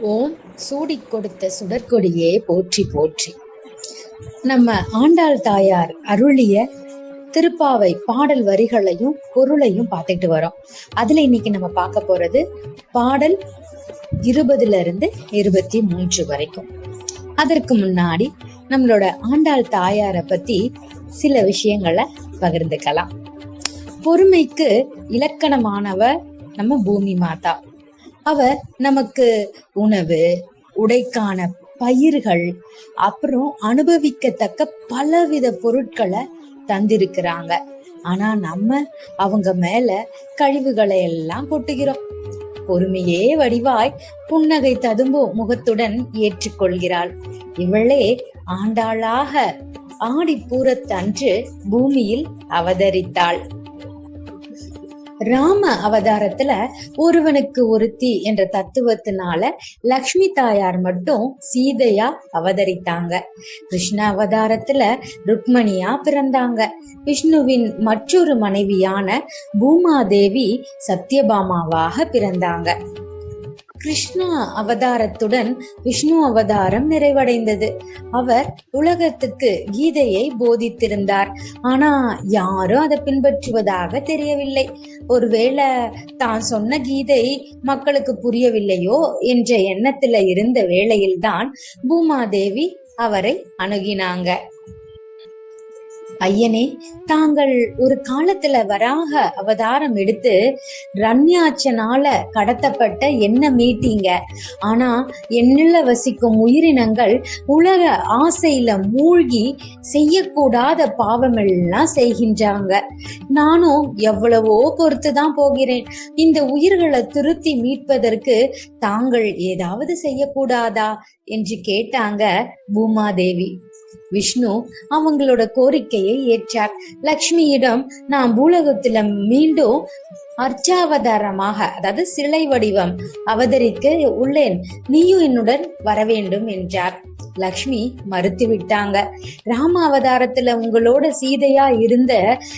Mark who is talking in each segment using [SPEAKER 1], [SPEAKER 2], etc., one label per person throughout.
[SPEAKER 1] ஓம் சூடி கொடுத்த சுடற்கொடியே போற்றி போற்றி. நம்ம ஆண்டாள் தாயார் அருளிய திருப்பாவை பாடல் வரிகளையும் பொருளையும் பார்த்துட்டு வரோம். அதுல இன்னைக்கு நம்ம பார்க்க போறது பாடல் இருபதுல இருந்து இருபத்தி மூன்று வரைக்கும். அதற்கு முன்னாடி நம்மளோட ஆண்டாள் தாயாரை பத்தி சில விஷயங்களை பகிர்ந்துக்கலாம். பொறுமைக்கு இலக்கணமானவ நம்ம பூமி மாதா. அவர் நமக்கு உணவு உடைக்கான பயிர்கள் அப்புறம் அனுபவிக்கத்தக்க பலவித பொருட்களை தந்திருக்கிறாங்க. ஆனா நம்ம அவங்க மேல கழிவுகளை எல்லாம் கொட்டுகிறோம். பொறுமையே வடிவாய் புன்னகை ததும்போ முகத்துடன் ஏற்றுக்கொள்கிறாள். இவளே ஆண்டாளாக ஆடி பூரத்தன்று பூமியில் அவதரித்தாள். ராம அவதாரத்துல ஒருவனுக்கு ஒருத்தி என்ற தத்துவத்தினால லக்ஷ்மி தாயார் மட்டும் சீதையா அவதரித்தாங்க. கிருஷ்ண அவதாரத்துல ருக்மணியா பிறந்தாங்க. விஷ்ணுவின் மற்றொரு மனைவியான பூமாதேவி சத்யபாமாவாக பிறந்தாங்க. கிருஷ்ணா அவதாரத்துடன் விஷ்ணு அவதாரம் நிறைவடைந்தது. அவர் உலகத்துக்கு கீதையை போதித்திருந்தார். ஆனா யாரும் அதை பின்பற்றுவதாக தெரியவில்லை. ஒருவேளை தான் சொன்ன கீதை மக்களுக்கு புரியவில்லையோ என்ற எண்ணத்துல இருந்த வேளையில்தான் பூமாதேவி அவரை அணுகினாங்க. ஐயனே தாங்கள் ஒரு காலத்துல வராக அவதாரம் எடுத்து ரன்யாச்சனால கடத்தப்பட்ட என்ன மீட்டீங்க? ஆனா என்னில் வசிக்கும் உயிரினங்கள் உலக ஆசையில மூழ்கி செய்யக்கூடாத பாவமெல்லாம் செய்கின்றாங்க. நானும் எவ்வளவோ பொறுத்து தான் போகிறேன். இந்த உயிர்களை திருத்தி மீட்பதற்கு தாங்கள் ஏதாவது செய்யக்கூடாதா? என்று கேட்டாங்க பூமாதேவி. விஷ்ணு அவங்களோட கோரிக்கையை ஏற்றார். லக்ஷ்மியிடம் நான் பூலகத்துல மீண்டும் அர்ச்சாவதாரமாக அதாவது சிலை வடிவம் அவதரிக்க உள்ளேன். நீயும் என்னுடன் வர வேண்டும் என்றார். லக்ஷ்மி மறுத்து விட்டாங்க. ராம அவதாரத்துல உங்களோட சீதையா இருந்த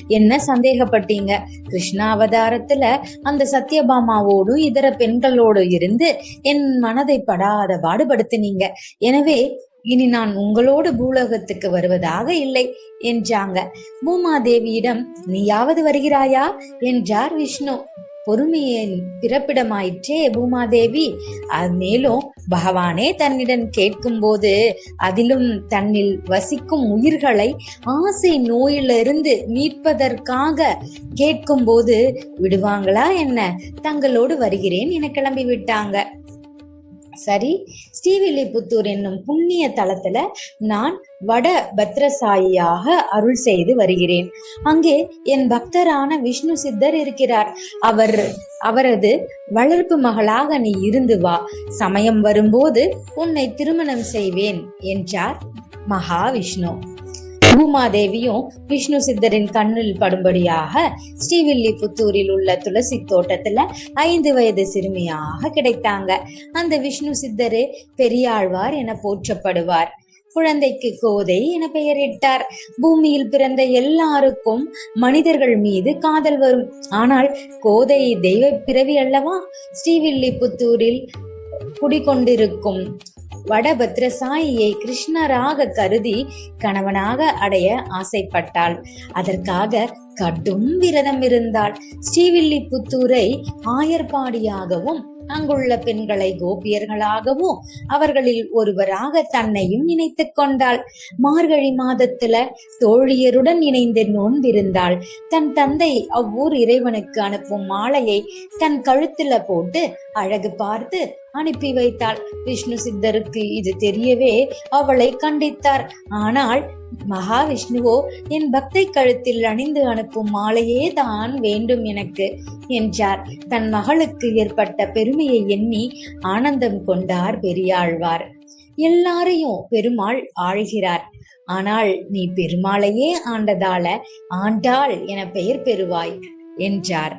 [SPEAKER 1] என்ன சந்தேகப்பட்டீங்க? கிருஷ்ணா அவதாரத்துல அந்த சத்யபாமாவோடும் இதர பெண்களோடு இருந்து என் மனதை படாத பாடுபடுத்தினீங்க. எனவே இனி நான் உங்களோடு பூலோகத்துக்கு வருவதாக இல்லை என்றாங்க. பூமாதேவியிடம் நீயாவது வருகிறாயா? என்றார் விஷ்ணு. பொறுமையின் பிறப்பிடமாயிற்றே பூமாதேவி. அது மேலும் பகவானே தன்னிடம் கேட்கும் போது அதிலும் தன்னில் வசிக்கும் உயிர்களை ஆசை நோயிலிருந்து மீட்பதற்காக கேட்கும் போது விடுவாங்களா என்ன? தங்களோடு வருகிறேன் என கிளம்பி விட்டாங்க சரி ஸ்ரீவில்லிபுத்தூர் என்னும் புண்ணிய தலத்துல நான் வட பத்ரசாயியாக அருள் செய்து வருகிறேன். அங்கே என் பக்தரான விஷ்ணு சித்தர் இருக்கிறார். அவர் அவரது வளர்ப்பு மகளாக நீ இருந்து வா. சமயம் வரும்போது உன்னை திருமணம் செய்வேன் என்றார் மகாவிஷ்ணு. பூமாதேவியும் விஷ்ணு சித்தரின் கண்ணில் படும்படியாக ஸ்ரீவில்லிபுத்தூரில் உள்ள துளசி தோட்டத்துல ஐந்து வயது சிறுமியாக கிடைத்தாங்க. அந்த விஷ்ணு சித்தரு பெரியாழ்வார் என போற்றப்படுவார். குழந்தைக்கு கோதை என பெயரிட்டார். பூமியில் பிறந்த எல்லாருக்கும் மனிதர்கள் மீது காதல் வரும். ஆனால் கோதை தெய்வ பிறவி அல்லவா? ஸ்ரீவில்லிபுத்தூரில் குடிகொண்டிருக்கும் வடபத்ரசாயியை கிருஷ்ணராக கருதி கணவனாக அடைய ஆசைப்பட்டாள். அதற்காக கடும் விரதம் இருந்தாள். ஸ்ரீவில்லிபுத்தூரை ஆயர்பாடியாகவும் அங்குள்ள பெண்களை கோபியர்களாகவும் அவர்களில் ஒருவராக தன்னையும் இணைத்து கொண்டாள். மார்கழி மாதத்துல தோழியருடன் இணைந்து நோன்பிருந்தாள். தன் தந்தை அவ்வூர் இறைவனுக்கு அனுப்பும் மாலையை தன் கழுத்துல போட்டு அழகு பார்த்து அனுப்பி வைத்தாள். விஷ்ணு சித்தருக்கு இது தெரியவே அவளை கண்டித்தார். ஆனால் மகாவிஷ்ணுவோ என் பக்தை கழுத்தில் அணிந்து அனுப்பும் மாலையே தான் வேண்டும் எனக்கு என்றார். தன் மகளுக்கு ஏற்பட்ட பெருமையை எண்ணி ஆனந்தம் கொண்டார் பெரியாழ்வார். எல்லாரையும் பெருமாள் ஆழ்கிறார் ஆனால் நீ பெருமாளையே ஆண்டதால ஆண்டாள் என பெயர் பெறுவாய் என்றார்.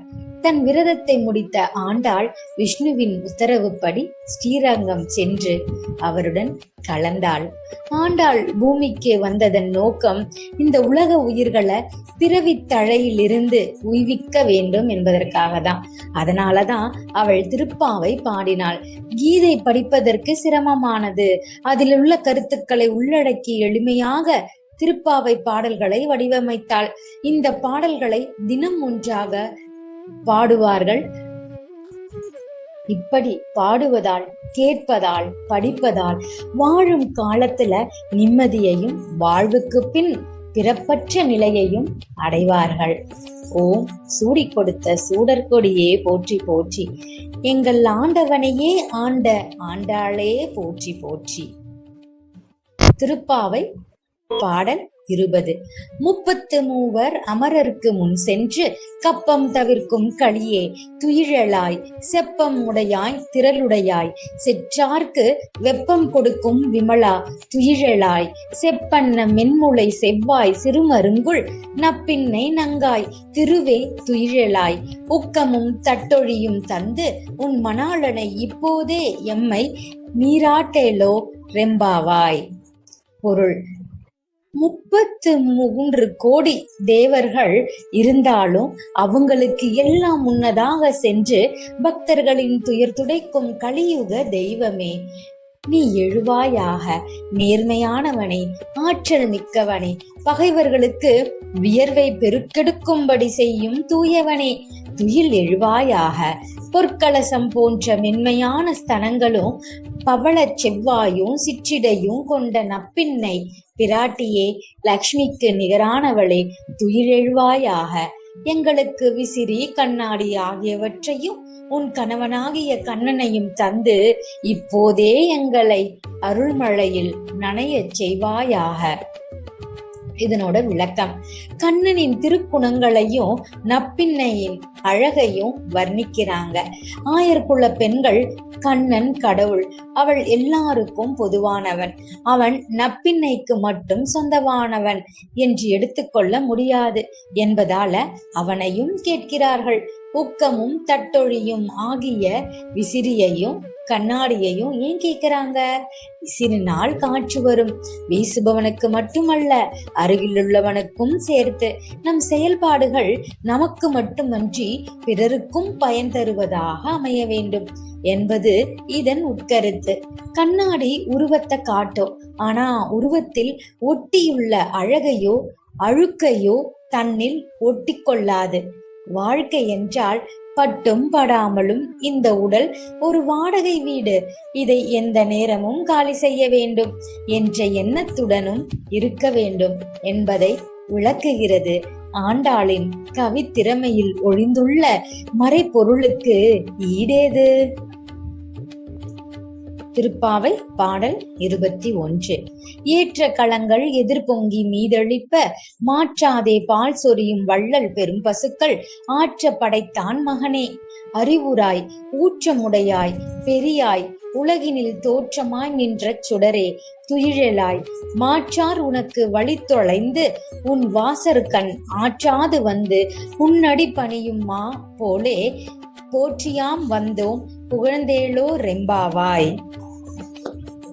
[SPEAKER 1] தன் விரதத்தை முடித்த ஆண்டாள் விஷ்ணுவின் உத்தரவுப்படி ஸ்ரீரங்கம் சென்று அவருடன் கலந்தாள். ஆண்டாள் பூமிக்கு வந்ததன் நோக்கம் இந்த உலக உயிர்களை பிறவி தழையிலிருந்து உய்விக்க வேண்டும் என்பதற்காக தான் அதனாலதான் அவள் திருப்பாவை பாடினாள். கீதை படிப்பதற்கு சிரமமானது. அதில் உள்ள கருத்துக்களை உள்ளடக்கி எளிமையாக திருப்பாவை பாடல்களை வடிவமைத்தாள். இந்த பாடல்களை தினம் ஒன்றாக பாடுவார்கள். இப்படி பாடுவதால் கேட்பதால் படிப்பதால் வாழும் காலத்துல நிம்மதியையும் வாழ்வுக்கு பின் பிறப்பற்ற நிலையையும் அடைவார்கள். ஓம் சூடி கொடுத்த சூடற்கொடியே போற்றி போற்றி. எங்கள் ஆண்டவனையே ஆண்ட ஆண்டாளே போற்றி போற்றி. திருப்பாவை பாடல் இருபது. முப்பத்து மூவர் அமரருக்கு முன் சென்று கப்பம் தவிர்க்கும் களியே துயிழலாய் செப்பம் உடையாய் திரளுடையாய் செற்றார்க்கு வெப்பம் கொடுக்கும் விமலா துயிழலாய் செப்பன்ன மென்முளை செவ்வாய் சிறுமருங்குள் நப்பின்னை நங்காய் திருவே துயிழலாய் உக்கமும் தட்டொழியும் தந்து உன் மணாளனை இப்போதே எம்மை நீராட்டேலோ ரெம்பாவாய். பொருள் முப்பத்து மூன்று கோடி தேவர்கள் இருந்தாலும் அவங்களுக்கு எல்லாம் முன்னதாக சென்று பக்தர்களின் துயர் துடைக்கும் கலியுக தெய்வமே நீ எழுவாயாக நேர்மையானவனே ஆற்றல் மிக்கவனே பகைவர்களுக்கு வியர்வை பெருக்கெடுக்கும்படி செய்யும் தூயவனே துயில் எழுவாயாக பொற்கலசம் போன்ற மென்மையான ஸ்தனங்களும் பவளச் செவ்வாயும் சிற்றிடையும் கொண்ட நப்பின்னை பிராட்டியே லக்ஷ்மிக்கு நிகரானவளே துயிலெழுவாயாக. எங்களுக்கு விசிறி கண்ணாடி ஆகியவற்றையும் உன் கணவனாகிய கண்ணனையும் தந்து இப்போதே எங்களை அருள்மழையில் நனையச் செய்வாயாக. இதனோட விளக்கம். கண்ணனின் திருக்குணங்களையும் நப்பின்னையின் அழகையும் வர்ணிக்கிறாங்க. ஆயர்குல பெண்கள் கண்ணன் கடவுள் அவள் எல்லாருக்கும் பொதுவானவன். அவன் நப்பின்னைக்கு மட்டும் சொந்தமானவன் என்று எடுத்துக்கொள்ள முடியாது என்பதால அவனையும் கேட்கிறார்கள். உக்கமும் தட்டொழியும் ஆகிய விசிறியையும் கண்ணாடியையும் ஏன் கேட்கிறாங்க? சிறு நாள் காற்று வரும். வீசுபவனுக்கு மட்டுமல்ல அருகிலுள்ளவனுக்கும் சேர்த்து நம் செயல்பாடுகள் நமக்கு மட்டுமன்றி பிறருக்கும் பயன் தருவதாக அமைய வேண்டும் என்பது இதன் உட்கருத்து. கண்ணாடி உருவத்தை காட்டும் ஆனா உருவத்தில் ஒட்டியுள்ள அழகையோ அழுக்கையோ தன்னில் ஒட்டிக்கொள்ளாது. வாழ்க்கை என்றால் பட்டும் படாமலும் இந்த உடல் ஒரு வாடகை வீடு. இதை எந்த நேரமும் காலி செய்ய வேண்டும். என்ற எண்ணத்துடனும் இருக்க வேண்டும் என்பதை விளக்குகிறது ஆண்டாளின் கவித்திறமையில் ஒளிந்துள்ள மறைப்பொருளுக்கு ஈடேது? திருப்பாவை பாடல் இருபத்தி ஒன்று. ஏற்ற களங்கள் எதிர்பொங்கி மீதழிப்ப மாற்றாதே பால் சொரியும் வள்ளல் பெரும் பசுக்கள் ஆற்ற படைத்தான் மகனே. அறிவுராய் ஊற்றமுடையாய் பெரியாய் உலகினில் தோற்றமாய் நின்ற சுடரே. துயிழலாய் மாற்றார் உனக்கு வழித்தொலைந்து உன் வாசருக்கண் ஆற்றாது வந்து உன்னடி பணியும் மா போலே. போற்றியாம் வந்தோம் புகழ்ந்தேளோ ரெம்பாவாய்.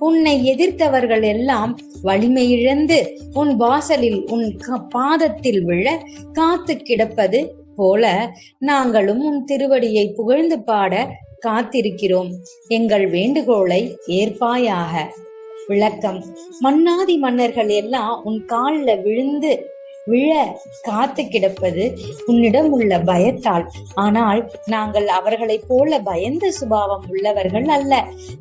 [SPEAKER 1] உன்னை எதிர்த்தவர்கள் எல்லாம் வலிமை இழந்து உன் வாசலில் உன் பாதத்தில் விழ காத்து கிடப்பது போல நாங்களும் உன் திருவடியை புகழ்ந்து பாட காத்திருக்கிறோம். எங்கள் வேண்டுகோளை ஏற்பாயாக. விளக்கம். மன்னாதி மன்னர்கள் எல்லாம் உன் காலில் விழுந்து விழ காத்து கிடப்பது உன்னிடம் உள்ள பயத்தால். ஆனால் நாங்கள் அவர்களைப் போல பயந்த சுபாவம் உள்ளவர்கள் அல்ல.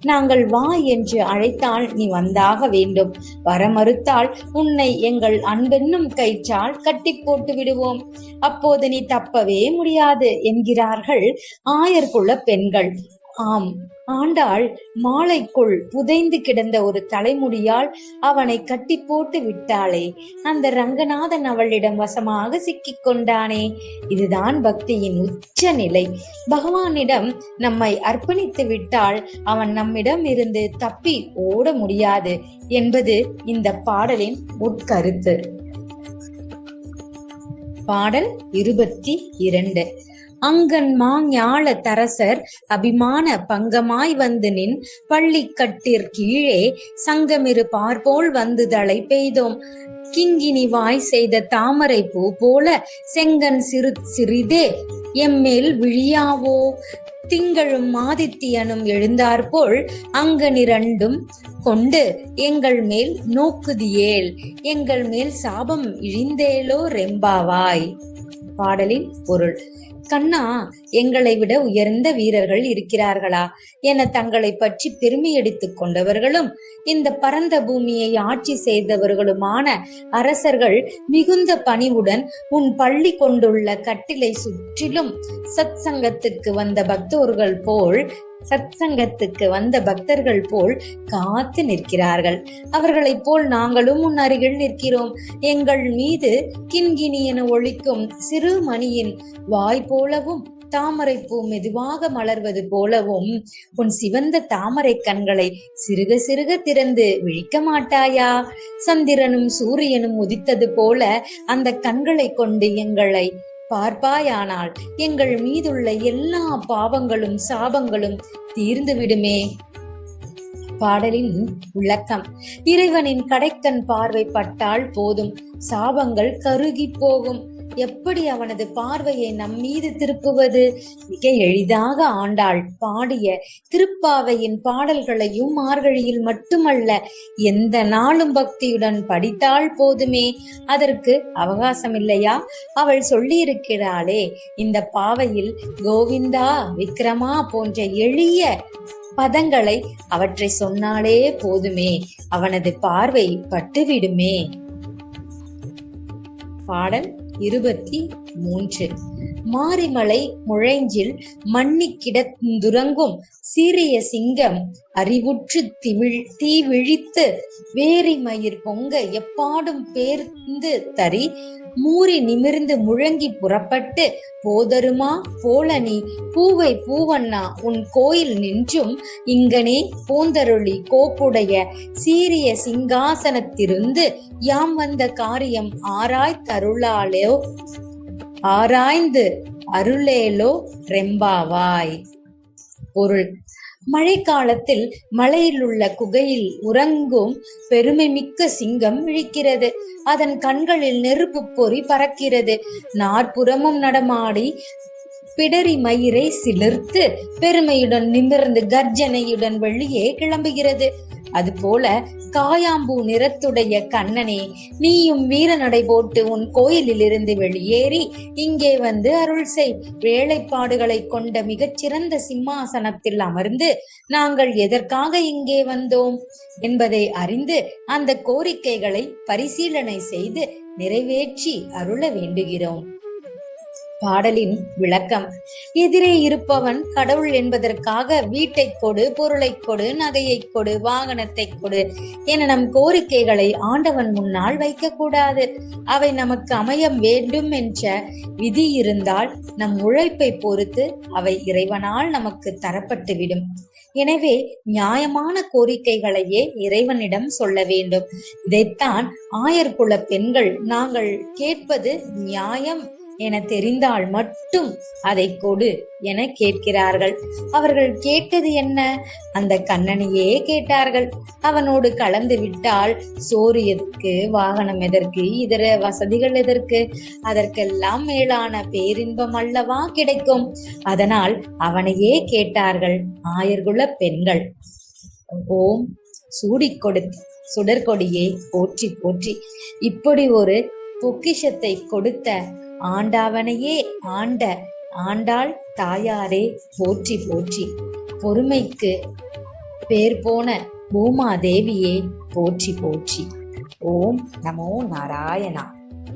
[SPEAKER 1] நாங்கள் வா என்று அழைத்தால் நீ வந்தாக வேண்டும். வர மறுத்தால் உன்னை எங்கள் அன்பென்னும் கயிற்றால் கட்டி போட்டு விடுவோம். அப்போது நீ தப்பவே முடியாது என்கிறார்கள் ஆயர்குல பெண்கள். ஆம் ஆண்டாள் மாலைக்குள் புதைந்து கிடந்த ஒரு தலைமுடியால் அவனை கட்டி போட்டு விட்டாளே. அந்த ரங்கநாதன் அவளிடம் வசமாக சிக்கிக் கொண்டானே. இதுதான் பக்தியின் உச்ச நிலை. பகவானிடம் நம்மை அர்ப்பணித்து விட்டால் அவன் நம்மிடம் இருந்து தப்பி ஓட முடியாது என்பது இந்த பாடலின் உட்கருத்து. பாடல் இருபத்தி இரண்டு. அங்கன் ஞாழ தரசர் அபிமான பங்கமாய் வந்து நின் பள்ளிக்கட்டிற் கீழே சங்கமிரு பார்போல் வந்து தலை பெய்தோம். கிங்கினி வாய் செய்த தாமரை பூ போல செங்கன் சிறு சிறிதே எம்மேல் விழியாவோ? திங்களும் ஆதித்தியனும் எழுந்தாற்போல் அங்கனிரண்டும் கொண்டு எங்கள் மேல் நோக்குதியேல் எங்கள் மேல் சாபம் இழிந்தேலோ ரெம்பாவாய். பாடலின் பொருள். கண்ணா எங்களை விட உயர்ந்த வீரர்கள் இருக்கிறார்களா? என தங்களை பற்றி பெருமையடித்துக் கொண்டவர்களும் இந்த பரந்த பூமியை ஆட்சி செய்தவர்களுமான அரசர்கள் மிகுந்த பணிவுடன் உன் பள்ளி கொண்டுள்ள கட்டிலை சுற்றிலும் சத் சங்கத்துக்கு வந்த பக்தோர்கள் போல் சத்சங்கத்துக்கு வந்த பக்தர்கள் போல் காத்து நிற்கிறார்கள். அவர்களைப் போல் நாங்களும் உன் அருகில் நிற்கிறோம். எங்கள் மீது கிண்கிணி என ஒழிக்கும் சிறு மணியின் வாய் போலவும் தாமரை பூ மெதுவாக மலர்வது போலவும் உன் சிவந்த தாமரை கண்களை சிறுக சிறுக திறந்து விழிக்க மாட்டாயா? சந்திரனும் சூரியனும் உதித்தது போல அந்த கண்களை கொண்டு எங்களை பார்ப்பாயானால் எங்கள் மீதுள்ள எல்லா பாவங்களும் சாபங்களும் தீர்ந்து விடுமே பாடலின் விளக்கம். இறைவனின் கடைக்கண் பார்வை பட்டால் போதும். சாபங்கள் கருகி போகும். எப்படி அவனது பார்வையை நம் மீது திருப்புவது? மிக எளிதாக ஆண்டாள் பாடிய திருப்பாவையின் பாடல்களையும் மார்கழியில் மட்டுமல்ல எந்த நாளும் பக்தியுடன் படித்தால் போதுமே. அதற்கு அவகாசம் இல்லையா அவள் சொல்லியிருக்கிறாளே இந்த பாவையில் கோவிந்தா விக்ரமா போன்ற எளிய பதங்களை அவற்றை சொன்னாலே போதுமே. அவனது பார்வை பட்டுவிடுமே. பாடல் இருபத்தி மூன்று. மாரிமலை முழைஞ்சில் மண்ணிக்கிடந்துறங்கும் சீரிய சிங்கம் அறிவுற்று திமிழ் தீ விழித்து வேரி மயிர் பொங்க எப்பாடும் பேர்ந்து தறி மூறி நிமிர்ந்து முழங்கி புறப்பட்டு போதருமா போலனி பூவை பூவண்ணா உன் கோயில் நின்றும் இங்கனே பூந்தருளி கோப்புடைய சீரிய சிங்காசனத்திருந்து யாம் வந்த காரியம் ஆராய்த்தருளாலோ ஆராய்ந்து அருளேலோ ரெம்பாவாய். பொருள். மழைக்காலத்தில் மலையில் உள்ள குகையில் உறங்கும் பெருமை மிக்க சிங்கம் விழிக்கிறது. அதன் கண்களில் நெருப்பு பொறி பறக்கிறது. நாற்புறமும் நடமாடி பிடரி மயிரை சிலிர்த்து பெருமையுடன் நிமிர்ந்து கர்ஜனையுடன் வெளியே கிளம்புகிறது. அதுபோல காயாம்பூ நிறத்துடைய கண்ணனே நீயும் வீர நடை போட்டு உன் கோயிலிலிருந்து வெளியேறி இங்கே வந்து அருள் செய். வேலைப்பாடுகளை கொண்ட மிகச்சிறந்த சிம்மாசனத்தில் அமர்ந்து நாங்கள் எதற்காக இங்கே வந்தோம் என்பதை அறிந்து அந்த கோரிக்கைகளை பரிசீலனை செய்து நிறைவேற்றி அருள வேண்டுகிறோம். பாடலின் விளக்கம். எதிரே இருப்பவன் கடவுள் என்பதற்காக வீட்டை கொடு பொருளை கொடு நகையை கொடு வாகனத்தை கொடு என நம் கோரிக்கைகளை ஆண்டவன் முன்னால் வைக்கக்கூடாது. அவை நமக்கு அமைய வேண்டும் என்ற விதி இருந்தால் நம் உழைப்பை பொறுத்து அவை இறைவனால் நமக்கு தரப்பட்டுவிடும். எனவே நியாயமான கோரிக்கைகளையே இறைவனிடம் சொல்ல வேண்டும். இதைத்தான் ஆயர்குல பெண்கள் நாங்கள் கேட்பது நியாயம். என தெரிந்தால் மட்டும் அதை கொடு என கேட்கிறார்கள். அவர்கள் கேட்டது என்ன? அந்த கண்ணனையே கேட்டார்கள். அவனோடு கலந்து விட்டால் சோறு எதற்கு வாகனம் எதற்கு இதர வசதிகள் எதற்கு? அதற்கெல்லாம் மேலான பேரின்பம் அல்லவா கிடைக்கும்? அதனால் அவனையே கேட்டார்கள். ஆயர்குல பெண்கள். ஓம். சூடிக் கொடுத்து சுடற்கொடியே போற்றி போற்றி. இப்படி ஒரு பொக்கிஷத்தை கொடுத்த ஆண்டாவனையே ஆண்ட ஆண்டாள் தாயாரே போற்றி போற்றி. பொறுமைக்கு பேர் போன பூமாதேவியே போற்றி போற்றி. ஓம் நமோ நாராயணா.